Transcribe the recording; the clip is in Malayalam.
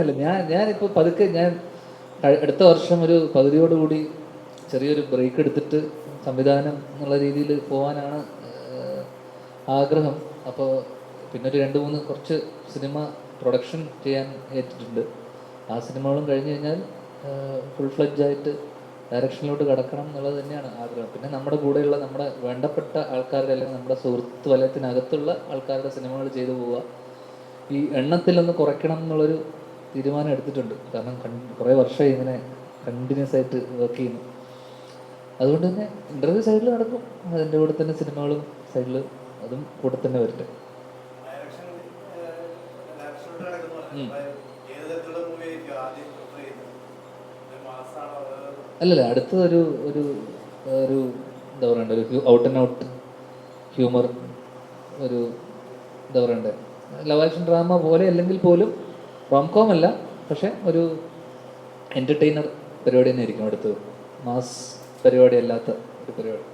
അല്ല ഞാൻ ഞാനിപ്പോൾ പതുക്കെ ഞാൻ അടുത്ത വർഷം ഒരു പകുതിയോടുകൂടി ചെറിയൊരു ബ്രേക്ക് എടുത്തിട്ട് സംവിധാനം എന്നുള്ള രീതിയിൽ പോകാനാണ് ആഗ്രഹം. അപ്പോൾ പിന്നെ ഒരു രണ്ട് മൂന്ന് കുറച്ച് സിനിമ പ്രൊഡക്ഷൻ ചെയ്യാൻ ഏറ്റിട്ടുണ്ട്. ആ സിനിമകളും കഴിഞ്ഞ് കഴിഞ്ഞാൽ ഫുൾ ഫ്ലഡ്ജ് ആയിട്ട് ഡയറക്ഷനിലോട്ട് കടക്കണം എന്നുള്ളത് തന്നെയാണ് ആഗ്രഹം. പിന്നെ നമ്മുടെ കൂടെയുള്ള നമ്മുടെ വേണ്ടപ്പെട്ട ആൾക്കാരുടെ അല്ലെങ്കിൽ നമ്മുടെ സുഹൃത്ത് വലയത്തിനകത്തുള്ള ആൾക്കാരുടെ സിനിമകൾ ചെയ്തു പോവുക. ഈ എണ്ണത്തിലൊന്ന് കുറയ്ക്കണം എന്നുള്ളൊരു തീരുമാനം എടുത്തിട്ടുണ്ട്. കാരണം കുറേ വർഷമായി ഇങ്ങനെ കണ്ടിന്യൂസ് ആയിട്ട് വർക്ക് ചെയ്യുന്നു. അതുകൊണ്ട് തന്നെ ഇന്റർവ്യൂ സൈഡിൽ നടക്കും. അതിന്റെ കൂടെ തന്നെ സിനിമകളും സൈഡിൽ അതും കൂടെ തന്നെ വരട്ടെ. അല്ലല്ല അടുത്തൊരു ഒരു ഒരു ഒരു എന്താ പറയണ്ട ഒരു ഔട്ട് ആൻഡ് ഔട്ട് ഹ്യൂമർ ഒരു എന്താ പറയണ്ടേ ലവ് ആക്ഷൻ ഡ്രാമ പോലെ അല്ലെങ്കിൽ പോലും റോംകോം അല്ല പക്ഷെ ഒരു എന്റർടൈനർ പരിപാടി തന്നെ ആയിരിക്കും അടുത്തത്. മാസ് പരിപാടി അല്ലാത്ത ഒരു പരിപാടി.